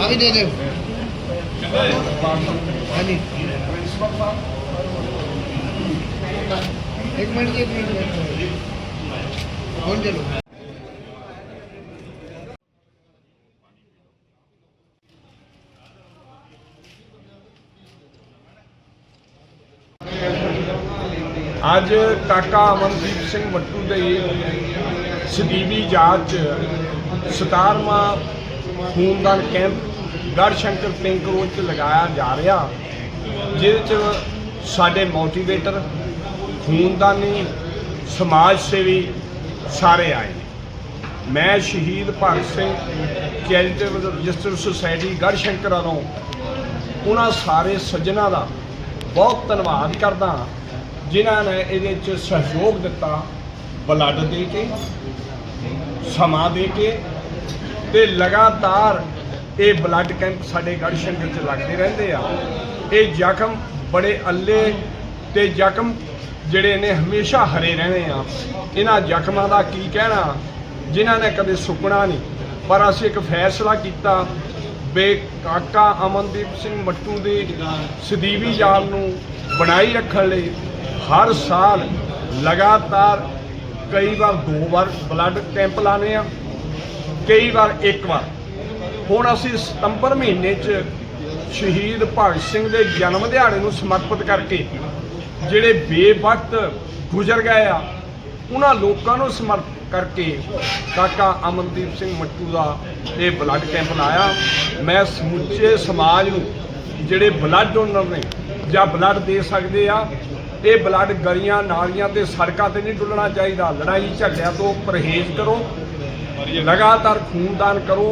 આવી દેજો. હાજી. એક મિનિટ એક મિનિટ. ફોન ચાલો. ਅੱਜ ਕਾਕਾ ਅਮਨਦੀਪ ਸਿੰਘ ਮੱਟੂ ਦੇ ਸਦੀਵੀ ਯਾਦ ਚ 17ਵਾਂ ਖੂਨਦਾਨ ਕੈਂਪ ਗੜਸ਼ੰਕਰ ਪਿੰਕ ਰੋਡ 'ਚ ਲਗਾਇਆ ਜਾ ਰਿਹਾ ਜਿਹਦੇ ਚ ਸਾਡੇ ਮੋਟੀਵੇਟਰ ਖੂਨਦਾਨੀ ਸਮਾਜ ਸੇਵੀ ਸਾਰੇ ਆਏ ਮੈਂ ਸ਼ਹੀਦ Bhagat Singh charitable register society Garhshankar ਵੱਲੋਂ ਉਹਨਾਂ ਸਾਰੇ ਸੱਜਣਾ ਦਾ ਬਹੁਤ ਧੰਨਵਾਦ ਕਰਦਾ ਹਾਂ, ਜਿਨ੍ਹਾਂ ਨੇ ਇਹਦੇ 'ਚ ਸਹਿਯੋਗ ਦਿੱਤਾ, ਬਲੱਡ ਦੇ ਕੇ, ਸਮਾਂ ਦੇ ਕੇ, ਤੇ ਲਗਾਤਾਰ ਇਹ ਬਲੱਡ ਕੈਂਪ ਸਾਡੇ ਗੜਸ਼ੰਕਰ 'ਚ ਲੱਗਦੇ ਰਹਿੰਦੇ ਆ। ਇਹ ਜ਼ਖਮ ਬੜੇ ਅੱਲੇ ਤੇ ਜ਼ਖਮ ਜਿਹੜੇ ਨੇ ਹਮੇਸ਼ਾ ਹਰੇ ਰਹਿਣੇ ਆ। ਇਹਨਾਂ ਜ਼ਖਮਾਂ ਦਾ ਕੀ ਕਹਿਣਾ? ਜਿਨ੍ਹਾਂ ਨੇ ਕਦੇ ਸੁੱਕਣਾ ਨਹੀਂ। ਪਰ ਅਸੀਂ ਇੱਕ ਫੈਸਲਾ ਕੀਤਾ, ਬੇ ਕਾਕਾ ਅਮਨਦੀਪ ਸਿੰਘ ਮੱਟੂ ਦੇ ਸਦੀਵੀ ਯਾਦ ਨੂੰ ਬਣਾਈ ਰੱਖਣ ਲਈ ਹਰ ਸਾਲ ਲਗਾਤਾਰ ਕਈ ਵਾਰ ਦੋ ਵਾਰ ਬਲੱਡ ਕੈਂਪ ਲਾਣੇ ਆ ਕਈ ਵਾਰ ਇੱਕ ਵਾਰ। ਹੁਣ ਅਸੀਂ ਸਤੰਬਰ ਮਹੀਨੇ 'ਚ ਸ਼ਹੀਦ ਭਗਤ ਸਿੰਘ ਦੇ ਜਨਮ ਦਿਹਾੜੇ ਨੂੰ ਸਮਰਪਿਤ ਕਰਕੇ ਜਿਹੜੇ ਬੇਵਕਤ ਗੁਜ਼ਰ ਗਏ ਆ, ਉਹਨਾਂ ਲੋਕਾਂ ਨੂੰ ਸਮਰਪਿਤ ਕਰਕੇ ਕਾਕਾ ਅਮਨਦੀਪ ਸਿੰਘ ਮੱਟੂ ਦਾ ਇਹ ਬਲੱਡ ਕੈਂਪ ਲਾਇਆ। ਮੈਂ ਸਮੁੱਚੇ ਸਮਾਜ ਨੂੰ ਜਿਹੜੇ ਬਲੱਡ ਡੋਨਰ ਨੇ ਜਾਂ ਬਲੱਡ ਦੇ ਸਕਦੇ ਆ ਇਹ ਬਲੱਡ ਗਲੀਆਂ, ਨਾਲੀਆਂ ਤੇ ਸੜਕਾਂ ਤੇ ਨਹੀਂ ਡੁੱਲਣਾ ਚਾਹੀਦਾ। ਲੜਾਈ ਝਗੜਿਆਂ ਤੋਂ ਪਰਹੇਜ਼ ਕਰੋ। ਲਗਾਤਾਰ ਖੂਨਦਾਨ ਕਰੋ।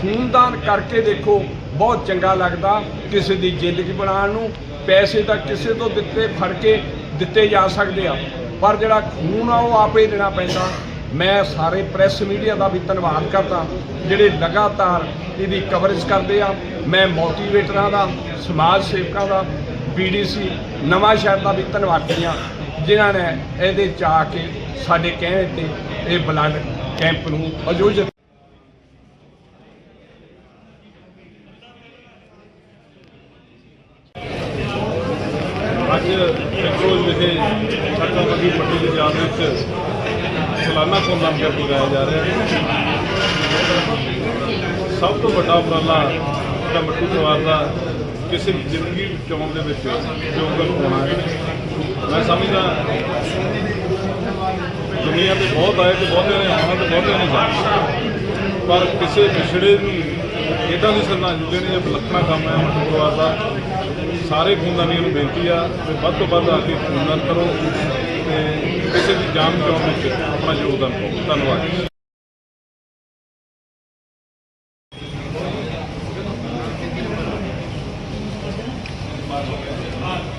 ਖੂਨਦਾਨ ਕਰਕੇ ਦੇਖੋ, ਬਹੁਤ ਚੰਗਾ ਲੱਗਦਾ ਕਿਸੇ ਦੀ ਜ਼ਿੰਦਗੀ ਬਣਾਉਣ ਨੂੰ। ਪੈਸੇ ਤਾਂ ਕਿਸੇ ਤੋਂ ਦਿੱਤੇ, ਫੜ ਕੇ ਦਿੱਤੇ ਜਾ ਸਕਦੇ ਆ। ਪਰ ਜਿਹੜਾ ਖੂਨ ਆ, ਉਹ ਆਪੇ ਦੇਣਾ ਪੈਂਦਾ। ਮੈਂ ਸਾਰੇ ਪ੍ਰੈਸ ਮੀਡੀਆ ਦਾ ਵੀ ਧੰਨਵਾਦ ਕਰਦਾ, ਜਿਹੜੇ ਲਗਾਤਾਰ ਇਹਦੀ ਕਵਰੇਜ ਕਰਦੇ ਆ। ਮੈਂ ਮੋਟੀਵੇਟਰਾਂ ਦਾ, ਸਮਾਜ ਸੇਵਕਾਂ ਦਾ। ਬੀਡੀਸੀ ਨਵਾਂ ਸ਼ਹਿਰ ਦਾ ਵੀ ਧੰਨਵਾਦੀਆਂ ਹਾਂ, ਜਿਨ੍ਹਾਂ ਨੇ ਇਹਦੇ ਚ ਆ ਕੇ ਸਾਡੇ ਕਹਿਣੇ ਤੇ ਇਹ ਬਲੱਡ ਕੈਂਪ ਨੂੰ ਆਯੋਜਿਤ ਅੱਜ ਫਿਰੋਜ਼ ਵਿਖੇ ਸਾਡਾ ਵੱਡੀ ਪੱਟੀ ਦੀ ਯਾਦ ਵਿੱਚ ਸਾਲਾਨਾ ਖੂਨਦਾਨ ਕੈਂਪ ਲਗਾਇਆ ਜਾ ਰਿਹਾ ਹੈ। ਸਭ ਤੋਂ ਵੱਡਾ ਉਪਰਾਲਾ ਜਿਹੜਾ ਮੱਟੂ ਪਰਿਵਾਰ ਦਾ ਕਿਸੇ ਜ਼ਿੰਦਗੀ ਚੋਣ ਦੇ ਵਿੱਚ ਯੋਗਦਾਨ ਪਾਉਣਾ ਮੈਂ ਸਮਝਦਾ ਦੁਨੀਆ ਤੇ ਬਹੁਤ ਆਏ ਤੇ ਬਹੁਤਿਆਂ ਨੇ ਆਉਣਾ ਤੇ ਬਹੁਤਿਆਂ ਨੇ ਜਾਣਾ। ਪਰ ਕਿਸੇ ਵਿਛੜੇ ਨੂੰ ਇਦਾਂ ਦੀ ਸ਼ਰਧਾਂਜਲੀ ਦੇਣੀ ਇਹ ਵਿਲੱਖਣਾ ਕੰਮ ਹੈ ਮੱਟੂ ਪਰਿਵਾਰ ਦਾ ਸਾਰੇ ਖੂਨਦਾਨੀਆਂ ਨੂੰ ਬੇਨਤੀ ਆ ਕਿ ਵੱਧ ਤੋਂ ਵੱਧ ਆ ਕੇ ਖੂਨਦਾਨ ਕਰੋ ਤੇ ਕਿਸੇ ਦੀ ਜਾਨ ਬਚਾਉਣ ਵਿੱਚ ਆਪਣਾ ਯੋਗਦਾਨ ਪਾਓ। ਧੰਨਵਾਦ। 何?